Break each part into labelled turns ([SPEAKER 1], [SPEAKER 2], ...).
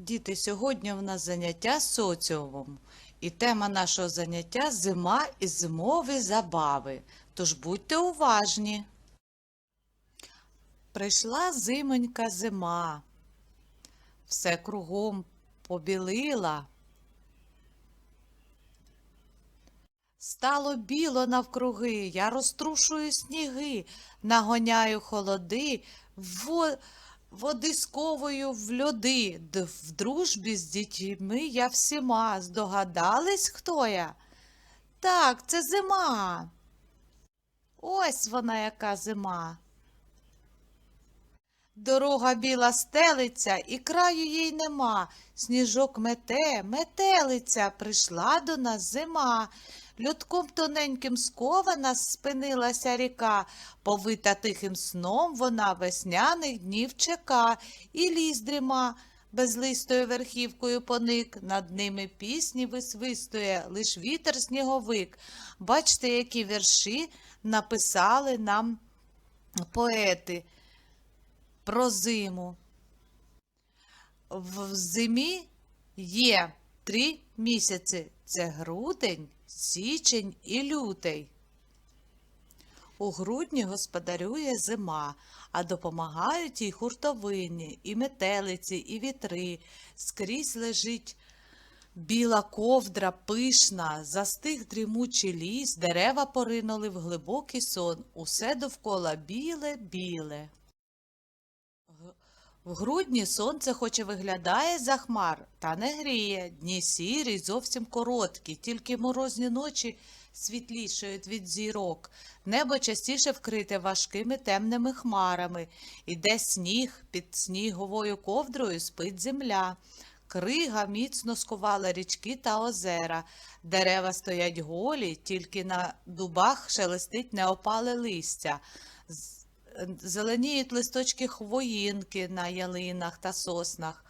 [SPEAKER 1] Діти, сьогодні в нас заняття соціумом. І тема нашого заняття зима і зимові забави. Тож будьте уважні. Прийшла зимонька зима. Все кругом побілила. Стало біло навкруги, я розтрушую сніги, нагоняю холоди, во... води сковую в льоди. В дружбі з дітьми я всіма. Здогадались, хто я? Так, це зима. Ось вона яка зима. Дорога біла стелиться, і краю їй нема. Сніжок мете, метелиця, прийшла до нас зима. Людком тоненьким скована спинилася ріка, повита тихим сном вона весняних днів чека, і ліс дріма, безлистою верхівкою поник, над ними пісні висвистує, лиш вітер сніговик. Бачте, які вірші написали нам поети про зиму. В зимі є три місяці. Це грудень, січень і лютий. У грудні господарює зима, а допомагають їй хуртовині, і метелиці, і вітри. Скрізь лежить біла ковдра пишна, застиг дрімучий ліс, дерева поринули в глибокий сон. Усе довкола біле-біле. В грудні сонце хоч і виглядає за хмар, та не гріє. Дні сірі, зовсім короткі, тільки морозні ночі світлішають від зірок. Небо частіше вкрите важкими темними хмарами. Іде сніг, під сніговою ковдрою спить земля. Крига міцно скувала річки та озера. Дерева стоять голі, тільки на дубах шелестить неопале листя. Зеленіють листочки хвоїнки на ялинах та соснах.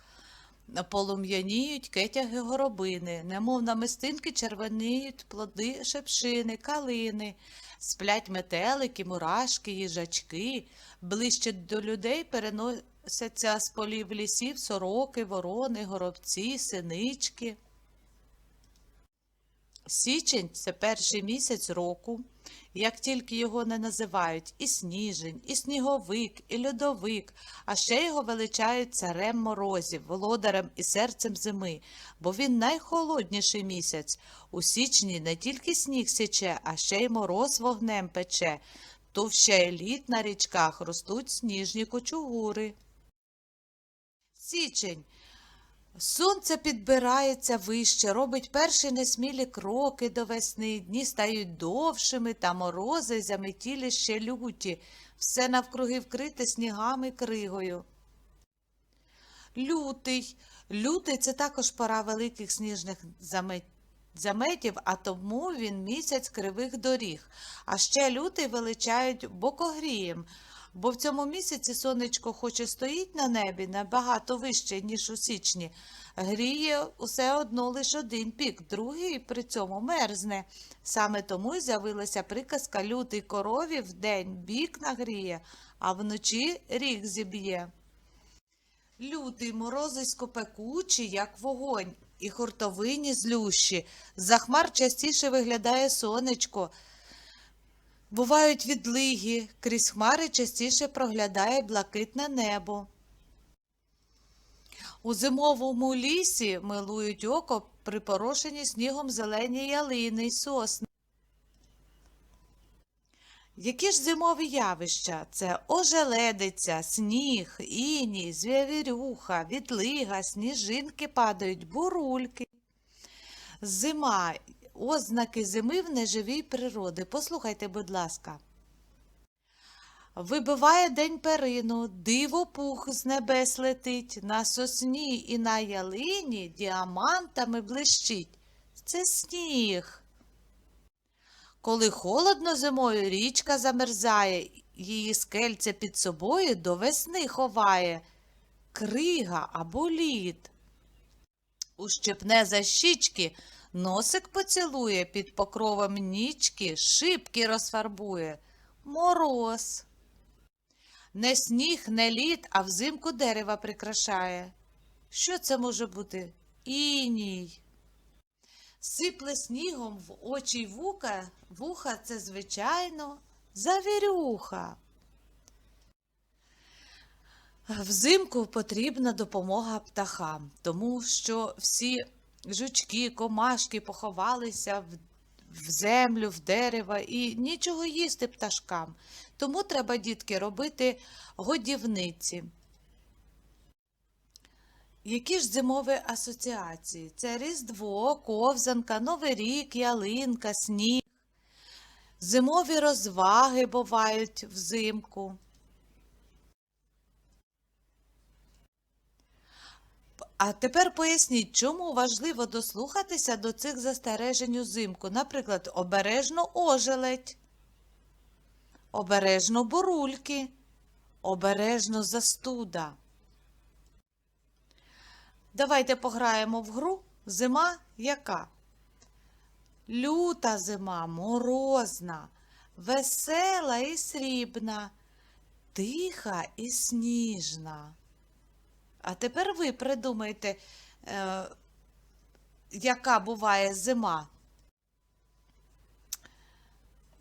[SPEAKER 1] Полум'яніють кетяги горобини, немов намистинки червоніють плоди шепшини, калини, сплять метелики, мурашки, їжачки, ближче до людей переносяться з полів лісів сороки, ворони, горобці, синички. Січень це перший місяць року. Як тільки його не називають і сніжень, і сніговик, і льодовик, а ще його величають царем морозів, володарем і серцем зими, бо він найхолодніший місяць. У січні не тільки сніг січе, а ще й мороз вогнем пече. То ще літ на річках ростуть сніжні кочугури. Січень. Сонце підбирається вище, робить перші несмілі кроки до весни, дні стають довшими, та морози заметілі ще люті, все навкруги вкрите снігами кригою. Лютий. Лютий це також пора великих сніжних замет- заметів, а тому він місяць кривих доріг. А ще лютий величають бокогрієм, бо в цьому місяці сонечко хоч і стоїть на небі набагато вище, ніж у січні, гріє усе одно лише один пік, другий при цьому мерзне. Саме тому й з'явилася приказка лютий корові вдень бік нагріє, а вночі ріг зіб'є. Лютий морозисько пекучий, як вогонь, і хуртовині злющі. За хмар частіше виглядає сонечко. Бувають відлиги, крізь хмари частіше проглядає блакитне небо. У зимовому лісі милують око припорошені снігом зелені ялини й сосни. Які ж зимові явища? Це ожеледиця, сніг, іній, звявірюха, відлига, сніжинки падають, бурульки. Зима. Ознаки зими в неживій природі. Послухайте, будь ласка. Вибиває день перину, диво пух з небес летить, на сосні і на ялині діамантами блищить. Це сніг. Коли холодно зимою, річка замерзає, її скельце під собою до весни ховає. Крига або лід. Ущипне за щічки, носик поцілує під покровом нічки, шибки розфарбує. Мороз. Не сніг, не лід, а взимку дерева прикрашає. Що це може бути? Іній. Сипле снігом в очі й вуха, вуха це, звичайно, завірюха. Взимку потрібна допомога птахам, тому що всі жучки, комашки поховалися в, в землю, в дерева і нічого їсти пташкам. Тому треба, дітки, робити годівниці. Які ж зимові асоціації? Це Різдво, ковзанка, Новий рік, ялинка, сніг. Зимові розваги бувають взимку. А тепер поясніть, чому важливо дослухатися до цих застережень узимку. Наприклад, обережно ожеледь, обережно бурульки, обережно застуда. Давайте пограємо в гру. Зима яка? Люта зима, морозна, весела і срібна, тиха і сніжна. А тепер ви придумайте, е, яка буває зима.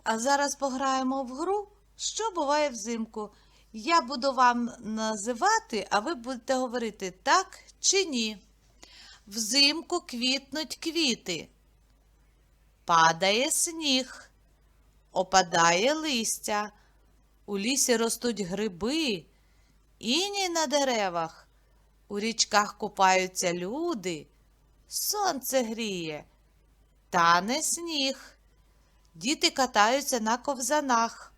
[SPEAKER 1] А зараз пограємо в гру, що буває взимку. Я буду вам називати, а ви будете говорити так чи ні. Взимку квітнуть квіти, падає сніг, опадає листя, у лісі ростуть гриби, іні на деревах, у річках купаються люди, сонце гріє, тане сніг, діти катаються на ковзанах.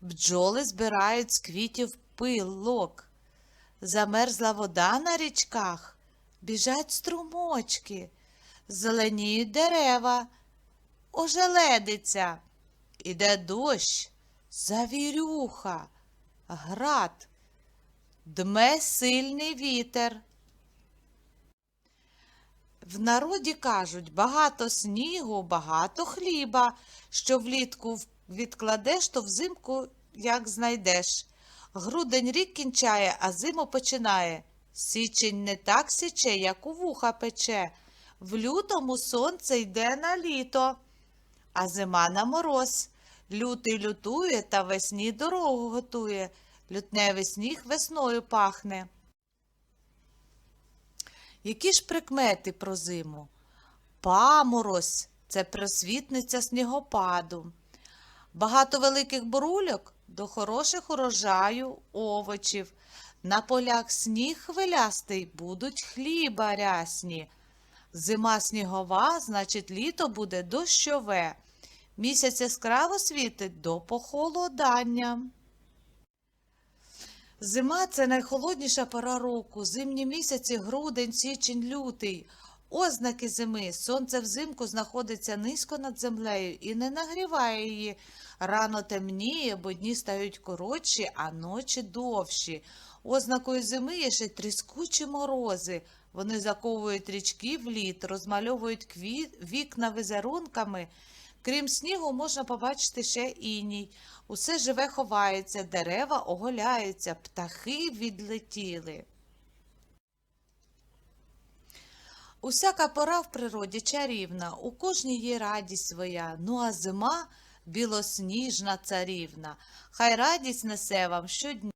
[SPEAKER 1] Бджоли збирають з квітів пилок. Замерзла вода на річках, біжать струмочки, зеленіють дерева, ожеледиться, іде дощ, завірюха, град, дме сильний вітер. В народі кажуть, багато снігу, багато хліба, що влітку відкладеш, то взимку як знайдеш. Грудень рік кінчає, а зиму починає. Січень не так січе, як у вуха пече. В лютому сонце йде на літо, а зима на мороз. Лютий лютує та весні дорогу готує. Лютневий сніг весною пахне. Які ж прикмети про зиму? Паморозь це просвітниця снігопаду. Багато великих бурульок до хороших урожаю овочів. На полях сніг хвилястий, будуть хліба рясні. Зима снігова, значить, літо буде дощове. Місяць яскраво світить до похолодання. Зима це найхолодніша пора року. Зимні місяці грудень, січень, лютий. Ознаки зими. Сонце взимку знаходиться низько над землею і не нагріває її. Рано темніє, бо дні стають коротші, а ночі довші. Ознакою зими є ще тріскучі морози. Вони заковують річки в лід, розмальовують квіт, вікна візерунками. Крім снігу, можна побачити ще іній. Усе живе ховається, дерева оголяються, птахи відлетіли. Усяка пора в природі чарівна, у кожній є радість своя, ну а зима білосніжна царівна. Хай радість несе вам щодня.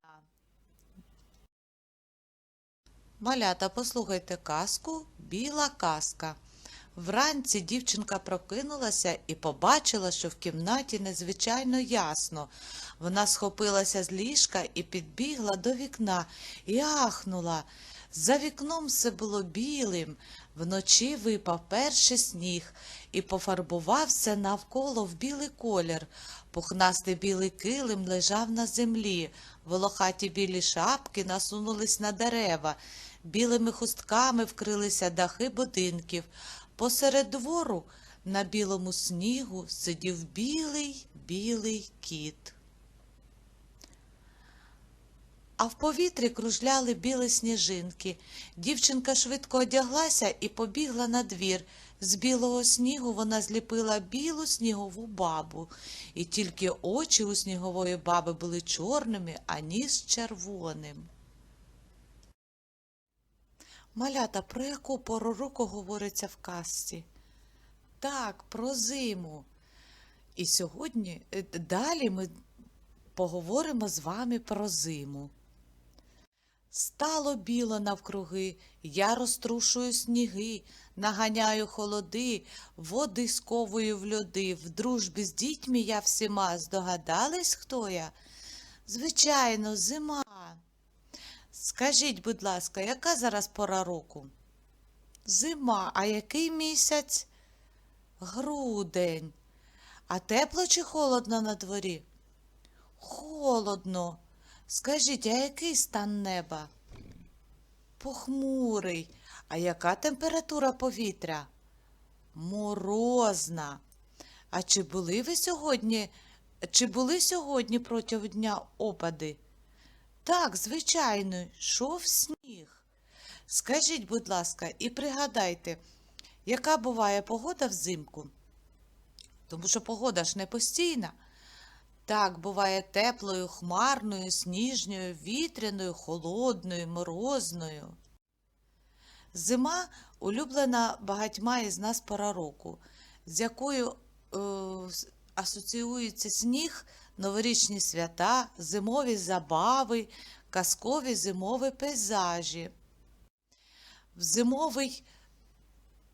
[SPEAKER 1] Малята, послухайте казку Біла казка. Вранці дівчинка прокинулася і побачила, що в кімнаті незвичайно ясно. Вона схопилася з ліжка і підбігла до вікна і ахнула. За вікном все було білим. Вночі випав перший сніг і пофарбувався навколо в білий колір. Пухнастий білий килим лежав на землі, волохаті білі шапки насунулись на дерева, білими хустками вкрилися дахи будинків. Посеред двору на білому снігу сидів білий білий кіт. А в повітрі кружляли білі сніжинки. Дівчинка швидко одяглася і побігла на двір. З білого снігу вона зліпила білу снігову бабу, і тільки очі у снігової баби були чорними, а ніс червоним. Малята, про яку пору року говориться в казці? Так, про зиму. І сьогодні е, далі ми поговоримо з вами про зиму. Стало біло навкруги, я розтрушую сніги, наганяю холоди, води сковую в льоди, в дружбі з дітьми я всіма. Здогадались, хто я? Звичайно, зима. Скажіть, будь ласка, яка зараз пора року? Зима, а який місяць? Грудень. А тепло чи холодно на дворі? Холодно. Скажіть, а який стан неба? Похмурий. А яка температура повітря? Морозна. А чи були ви сьогодні, чи були сьогодні протягом дня опади? Так, звичайно, йшов сніг. Скажіть, будь ласка, і пригадайте, яка буває погода взимку? Тому що погода ж не постійна. Так, буває теплою, хмарною, сніжною, вітряною, холодною, морозною. Зима улюблена багатьма із нас пора року, з якою е, асоціюється сніг, новорічні свята, зимові забави, казкові зимові пейзажі. В зимовий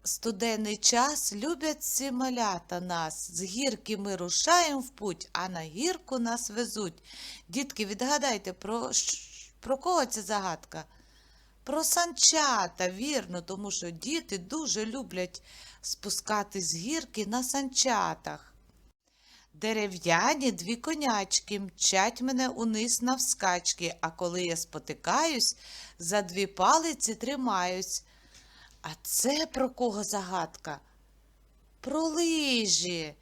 [SPEAKER 1] студенний час люблять ці малята нас. З гірки ми рушаємо в путь, а на гірку нас везуть. Дітки, відгадайте, про, про кого ця загадка? Про санчата, вірно, тому що діти дуже люблять спускати з гірки на санчатах. Дерев'яні дві конячки мчать мене униз навскачки, а коли я спотикаюсь, за дві палиці тримаюсь. А це про кого загадка? Про лижі.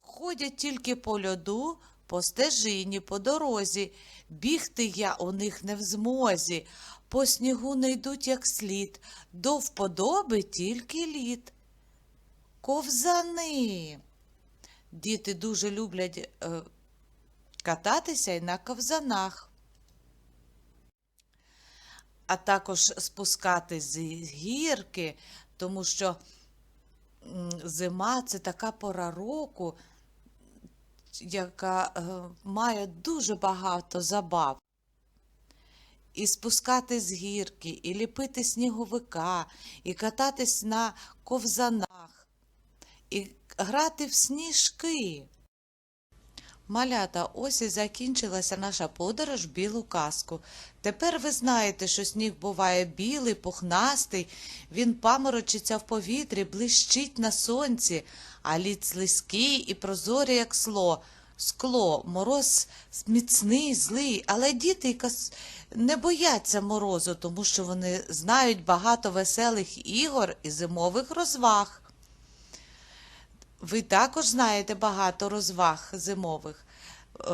[SPEAKER 1] Ходять тільки по льоду, по стежині, по дорозі. Бігти я у них не в змозі. По снігу не йдуть як слід, до вподоби тільки лід. Ковзани. Діти дуже люблять е, кататися і на ковзанах, а також спускатись з гірки, тому що зима це така пора року, яка е, має дуже багато забав. І спускати з гірки, і ліпити сніговика, і кататись на ковзанах, і грати в сніжки. Малята, ось і закінчилася наша подорож в білу казку. Тепер ви знаєте, що сніг буває білий, пухнастий, він паморочиться в повітрі, блищить на сонці, а лід слизький і прозорий, як сло. Скло, мороз міцний, злий, але діти не бояться морозу, тому що вони знають багато веселих ігор і зимових розваг. Ви також знаєте багато розваг зимових. Е,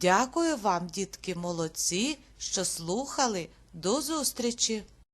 [SPEAKER 1] Дякую вам, дітки, молодці, що слухали. До зустрічі!